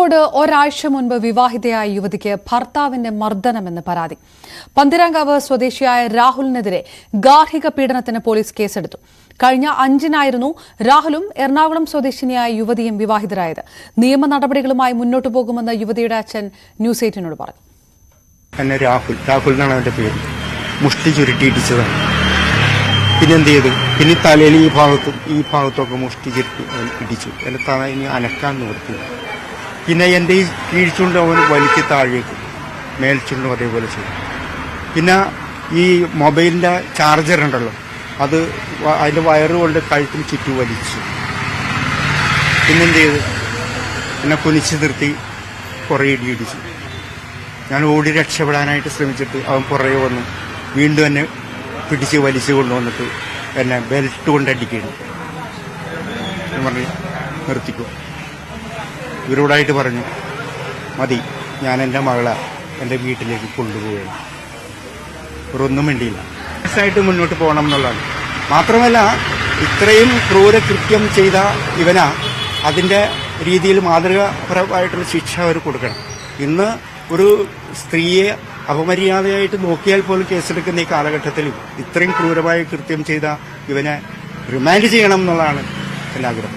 കോഴിക്കോട് ഒരാഴ്ച മുൻപ് വിവാഹിതയായ യുവതിക്ക് ഭർത്താവിന്റെ മർദ്ദനമെന്ന് പരാതി. പന്തിരാങ്കാവ് സ്വദേശിയായ രാഹുലിനെതിരെ ഗാർഹിക പീഡനത്തിന് പോലീസ് കേസെടുത്തു. കഴിഞ്ഞ അഞ്ചിനായിരുന്നു രാഹുലും എറണാകുളം സ്വദേശിനിയായ യുവതിയും വിവാഹിതരായത്. നിയമ നടപടികളുമായി മുന്നോട്ടു പോകുമെന്ന് യുവതിയുടെ അച്ഛൻ ന്യൂസ് എയ്റ്റിനോട് പറഞ്ഞു. എന്നെ രാഹുൽ രാഹുൽ എന്നാണ് അവന്റെ പേര്. മുഷ്ടി ചുരുട്ടി പിന്നെ ചെയ്തു പിന്നെ തലയിൽ ഈ ഭാഗത്തും ഈ ഭാഗത്തൊക്കെ മുഷ്ടി ചുരുട്ടി ഇടിച്ചു. തല ഇനി അനക്കാൻ നിർത്തി പിന്നെ എന്റെ ഈ കീഴ്ച്ചുണ്ട് അവൻ വലിച്ച് താഴേക്ക് മേൽച്ചുണ്ടും അതേപോലെ ചെയ്യും പിന്നെ ഈ മൊബൈലിന്റെ ചാർജർ ഉണ്ടല്ലോ അത് അതിന്റെ വയറ് കൊണ്ട് കഴുത്തിൽ ചുറ്റു വലിച്ചു. പിന്നെന്ത് ചെയ്തു എന്നെ കുനിച്ച് നിർത്തി കുറേ ഇടി ഇടിച്ചു ഞാൻ ഓടി രക്ഷപ്പെടാനായിട്ട് ശ്രമിച്ചിട്ട് അവൻ പുറകെ വന്നു. വീണ്ടും എന്നെ പിടിച്ച് വലിച്ചു കൊണ്ടുവന്നിട്ട് എന്നെ ബെൽറ്റ് കൊണ്ട് അടിക്കുന്നു പറഞ്ഞു നിർത്തിക്കോ. ഇവരോടായിട്ട് പറഞ്ഞു മതി ഞാൻ എന്റെ മകളെ എന്റെ വീട്ടിലേക്ക് കൊണ്ടുപോവുകയാണ്. ഇവരൊന്നും വേണ്ടിയില്ല ആയിട്ട് മുന്നോട്ട് പോകണം എന്നുള്ളതാണ്. മാത്രമല്ല ഇത്രയും ക്രൂരകൃത്യം ചെയ്ത ഇവന അതിന്റെ രീതിയിൽ മാതൃകാപരമായിട്ടുള്ള ശിക്ഷ അവർ കൊടുക്കണം. ഇന്ന് ഒരു സ്ത്രീയെ അപമര്യാദയായിട്ട് നോക്കിയാൽ പോലും കേസെടുക്കുന്ന ഈ കാലഘട്ടത്തിൽ ഇത്രയും ക്രൂരമായി കൃത്യം ചെയ്ത ഇവനെ റിമാൻഡ് ചെയ്യണം എന്നുള്ളതാണ് എന്റെ ആഗ്രഹം.